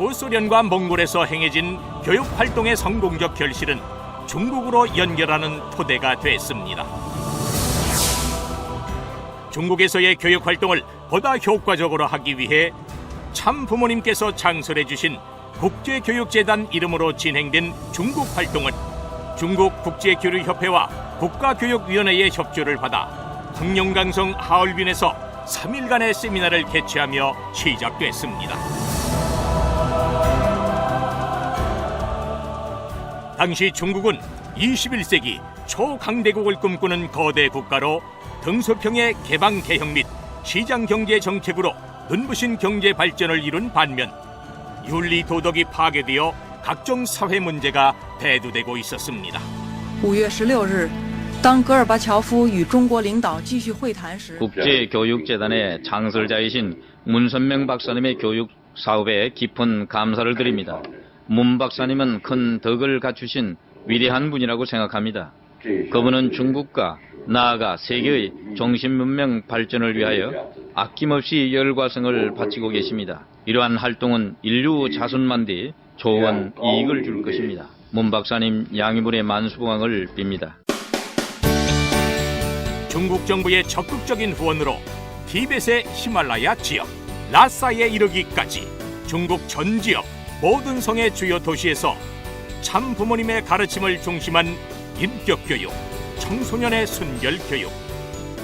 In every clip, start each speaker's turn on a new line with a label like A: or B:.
A: 구소련과 몽골에서 행해진 교육 활동의 성공적 결실은 중국으로 연결하는 토대가 됐습니다. 중국에서의 교육 활동을 보다 효과적으로 하기 위해 참 부모님께서 창설해 주신 국제교육재단 이름으로 진행된 중국 활동은 중국 국제교류협회와 국가교육위원회의 협조를 받아 흑룡강성 하얼빈에서 3일간의 세미나를 개최하며 시작됐습니다. 당시 중국은 21세기 초강대국을 꿈꾸는 거대 국가로 등소평의 개방 개혁 및 시장 경제 정책으로 눈부신 경제 발전을 이룬 반면 윤리 도덕이 파괴되어 각종 사회 문제가 대두되고 있었습니다.
B: 5월 16일
C: 국제교육재단의 창설자이신 문선명 박사님의 교육 사업에 깊은 감사를 드립니다. 문 박사님은 큰 덕을 갖추신 위대한 분이라고 생각합니다. 그분은 중국과 나아가 세계의 종신문명 발전을 위하여 아낌없이 열과성을 바치고 계십니다. 이러한 활동은 인류 자손만 뒤 좋은 이익을 줄 것입니다. 문 박사님 양이물의 만수부강을 빕니다.
A: 중국 정부의 적극적인 후원으로 티벳의 히말라야 지역, 라싸에 이르기까지 중국 전 지역 모든 성의 주요 도시에서 참 부모님의 가르침을 중심한 인격 교육, 청소년의 순결 교육,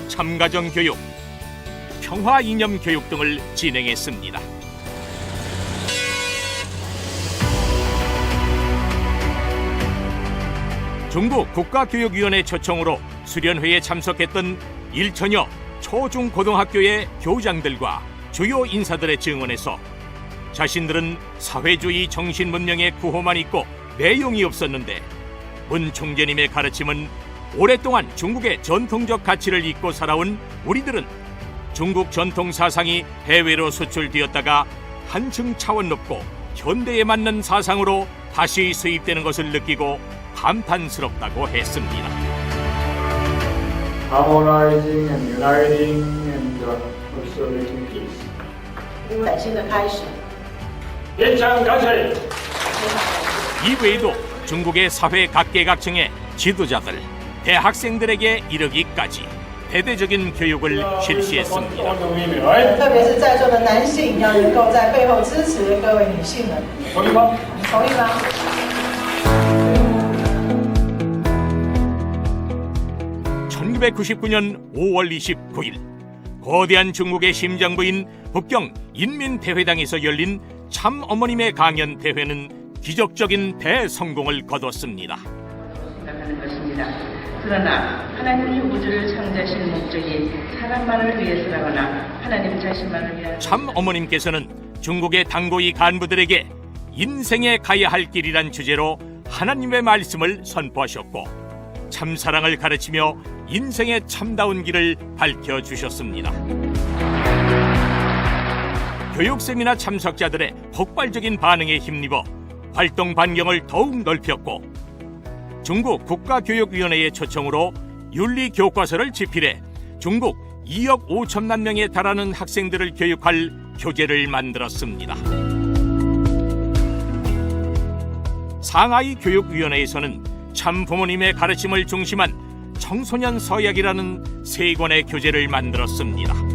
A: 참가정 교육, 평화 이념 교육 등을 진행했습니다. 중국 국가교육위원회 초청으로 수련회에 참석했던 일천여 초중 고등학교의 교장들과 주요 인사들의 증언에서 자신들은 사회주의 정신 문명의 구호만 있고 내용이 없었는데 문 총재님의 가르침은 오랫동안 중국의 전통적 가치를 잇고 살아온 우리들은 중국 전통 사상이 해외로 수출되었다가 한층 차원 높고 현대에 맞는 사상으로 다시 수입되는 것을 느끼고 감탄스럽다고 했습니다.
D: harmonizing and uniting and uh, also making peace.
E: 崭新的开始。
D: 연장 가세.
A: 이 외에도 중국의 사회 각계각층의 지도자들, 대학생들에게 이르기까지 대대적인 교육을 실시했습니다. (1999년 5월 29일) 거대한 중국의 심장부인 북경 인민대회당에서 열린 참 어머님의 강연 대회는 기적적인 대성공을 거뒀습니다.
F: 생각하는 것입니다. 그러나 하나님이 우주를 창조하신 목적이 사람만을 위해서라거나 하나님 자신만을 위한
A: 참 어머님께서는 중국의 당고이 간부들에게 인생에 가야 할 길이란 주제로 하나님의 말씀을 선포하셨고 참 사랑을 가르치며 인생의 참다운 길을 밝혀 주셨습니다. 교육 세미나 참석자들의 폭발적인 반응에 힘입어 활동 반경을 더욱 넓혔고 중국 국가교육위원회의 초청으로 윤리 교과서를 집필해 중국 2억 5천만 명에 달하는 학생들을 교육할 교재를 만들었습니다. 상하이 교육위원회에서는 참 부모님의 가르침을 중심한 청소년 서약이라는 세 권의 교재를 만들었습니다.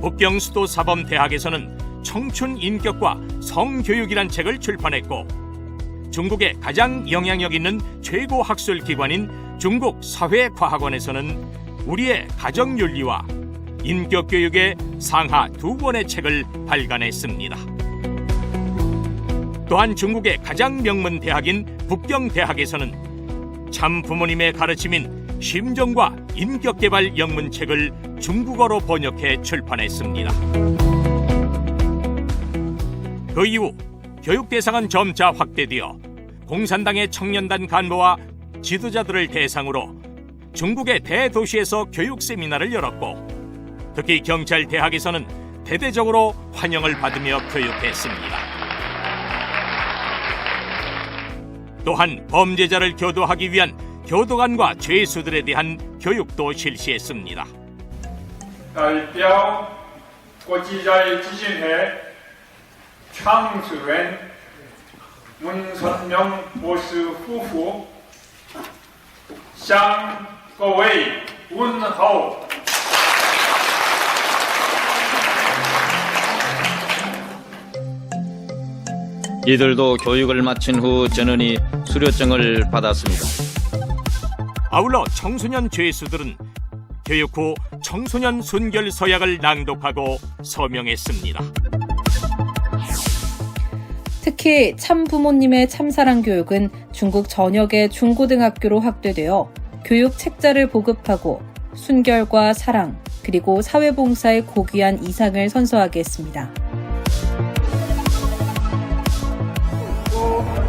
A: 북경 수도 사범대학에서는 청춘 인격과 성교육이란 책을 출판했고 중국의 가장 영향력 있는 최고 학술 기관인 중국 사회과학원에서는 우리의 가정 윤리와 인격 교육의 상하 두 권의 책을 발간했습니다. 또한 중국의 가장 명문 대학인 북경 대학에서는 참 부모님의 가르침인 심정과 인격 개발 영문책을 중국어로 번역해 출판했습니다. 그 이후 교육 대상은 점차 확대되어 공산당의 청년단 간부와 지도자들을 대상으로 중국의 대도시에서 교육 세미나를 열었고 특히 경찰 대학에서는 대대적으로 환영을 받으며 교육했습니다. 또한 범죄자를 교도하기 위한 교도관과 죄수들에 대한 교육도 실시했습니다.
D: 뼈 고지자의 지진해 창수웬 문선명 보스 후후 샹거웨이 운하오
C: 이들도 교육을 마친 후 전원이 수료증을 받았습니다.
A: 아울러 청소년 죄수들은 교육 후 청소년 순결 서약을 낭독하고 서명했습니다.
G: 특히 참부모님의 참사랑 교육은 중국 전역의 중고등학교로 확대되어 교육 책자를 보급하고 순결과 사랑, 그리고 사회봉사의 고귀한 이상을 선서하게 했습니다.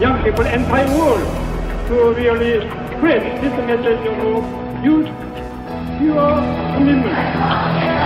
H: young people entire world to really French. This message, you know, huge, pure commitment.